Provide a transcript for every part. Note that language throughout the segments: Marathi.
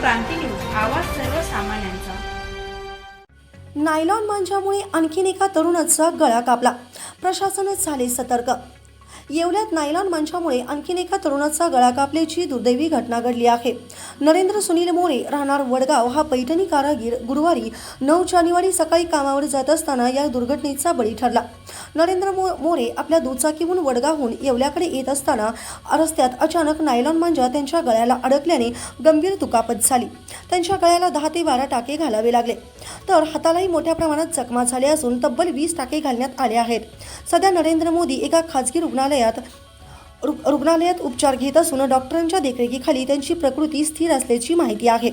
क्रांती न्यूज आवाज सर्वसामान्यांचा. नायलॉन मांजामुळे आणखीन एका तरुणाचा गळा कापला. प्रशासनच झाले सतर्क. येवल्यात नायलॉन मंचामुळे आणखीन एका तरुणाचा गळा कापल्याची दुर्दैवी घटना घडली आहे. नरेंद्र सुनील मोरे राहणार वडगाव हा पैठणी कारागीर गुरुवारी नऊ जानेवारी सकाळी कामावर जात असताना या दुर्घटनेचा बळी ठरला. नरेंद्र मो मोरे आपल्या दुचाकीहून वडगावहून येवल्याकडे येत असताना रस्त्यात अचानक नायलॉन मांजा त्यांच्या गळ्याला अडकल्याने गंभीर दुखापत झाली. त्यांच्या गळ्याला दहा ते बारा टाके घालावे लागले. तर हातालाही मोठ्या प्रमाणात जखमा झाल्या असून तब्बल वीस टाके घालण्यात आले आहेत. सध्या नरेंद्र मोदी एका खाजगी रुग्णालयात रुग्णालयात उपचार घेत असून डॉक्टरांच्या देखरेखीखाली त्यांची प्रकृती स्थिर असल्याची माहिती आहे.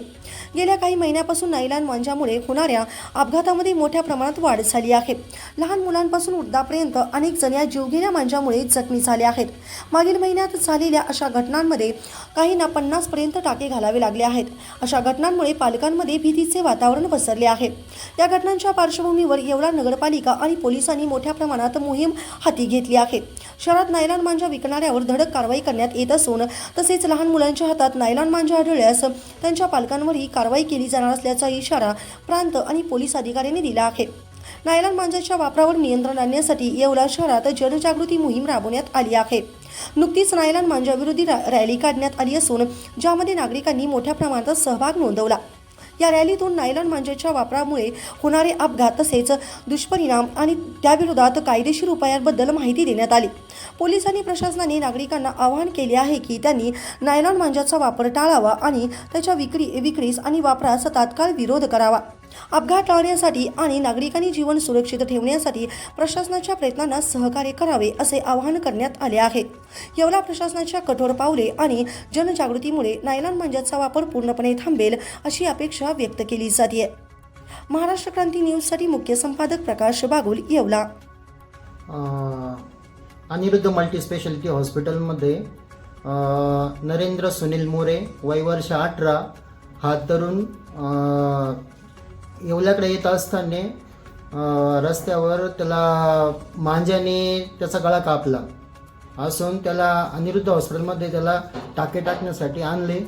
गेल्या काही महिन्यापासून नैलान मांजामुळे होणाऱ्या अपघातामध्ये मोठ्या प्रमाणात वाढ झाली आहे. लहान मुलांपासून वृद्धापर्यंत अनेक जण या जीवघेण्या मांजामुळे जखमी झाले आहेत. मागील महिन्यात झालेल्या अशा घटनांमध्ये काहींना पन्नासपर्यंत टाके घालावे लागले आहेत. अशा घटनांमुळे पालकांमध्ये भीतीचे वातावरण पसरले आहे. या घटनांच्या पार्श्वभूमीवर येवला नगरपालिका आणि पोलिसांनी मोठ्या प्रमाणात मोहीम हाती घेतली आहे. शहरात नायलॉन मांजा विकणाऱ्यावर धडक कारवाई करण्यात येत असून तसेच लहान मुलांच्या हातात नायलॉन मांजा आढळल्यास त्यांच्या पालकांवरही कारवाई केली जाणार असल्याचा इशारा प्रांत आणि पोलीस अधिकाऱ्यांनी दिला आहे. नायलॉन मांजाच्या वापरावर नियंत्रण आणण्यासाठी येवला शहरात जनजागृती मोहीम राबवण्यात आली आहे. नुकतीच नायलॉन मांजाविरोधी रॅली काढण्यात आली असून ज्यामध्ये नागरिकांनी मोठ्या प्रमाणात सहभाग नोंदवला. या रॅलीतून नायलॉन मांजेच्या वापरामुळे होणारे अपघात तसेच दुष्परिणाम आणि त्याविरोधात कायदेशीर उपायांबद्दल माहिती देण्यात आली. पोलिसांनी प्रशासनाने नागरिकांना आवाहन केले आहे की त्यांनी नायलॉन मांजाचा वापर टाळावा आणि त्याच्या विक्री विक्रीस आणि वापरास तात्काळ विरोध करावा. अपघात टाळण्यासाठी आणि नागरिकांनी जीवन सुरक्षित ठेवण्यासाठी प्रशासनाच्या प्रयत्नांना सहकार्य करावे असे आवाहन करण्यात आले आहे. येवला प्रशासनाच्या कठोर पावले आणि जनजागृतीमुळे नायलॉन मांजाचा वापर पूर्णपणे थांबेल अशी अपेक्षा व्यक्त केली जाते. महाराष्ट्र क्रांती न्यूजसाठी मुख्य संपादक प्रकाश बागुल येवला. अनिरुद्ध मल्टी स्पेशालिटी हॉस्पिटलमध्ये नरेंद्र सुनील मोरे वय वर्ष अठरा हा तरुण येवल्याकडे येत असताना रस्त्यावर त्याला मांज्याने त्याचा गळा कापला. असून त्याला अनिरुद्ध हॉस्पिटलमध्ये त्याला टाके टाकण्यासाठी आणले.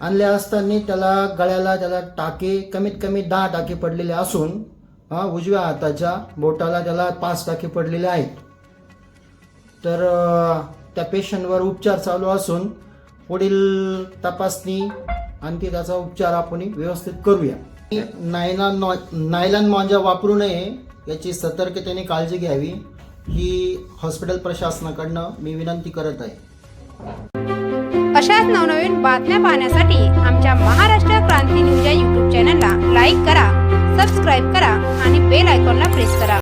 आणले असताना त्याला गळ्याला त्याला टाके कमीत कमी दहा टाके पडलेले असून उजव्या हाताच्या बोटाला त्याला पाच टाके पडलेले आहेत. तर त्या पेशंटवर उपचार चालू असून पुढील तपासणी आणखी त्याचा उपचार आपण व्यवस्थित करूया. नायलॉन मांजा वापरू नये याची सतर्कतेने काळजी घ्यावी ही हॉस्पिटल प्रशासनाकडनं मी विनंती करत आहे. अशाच नवनवीन बातम्या पाहण्यासाठी आमच्या महाराष्ट्र क्रांती न्यूज या यूट्यूब चॅनलला लाईक करा सबस्क्राईब करा आणि बेल आयकॉनला प्रेस करा.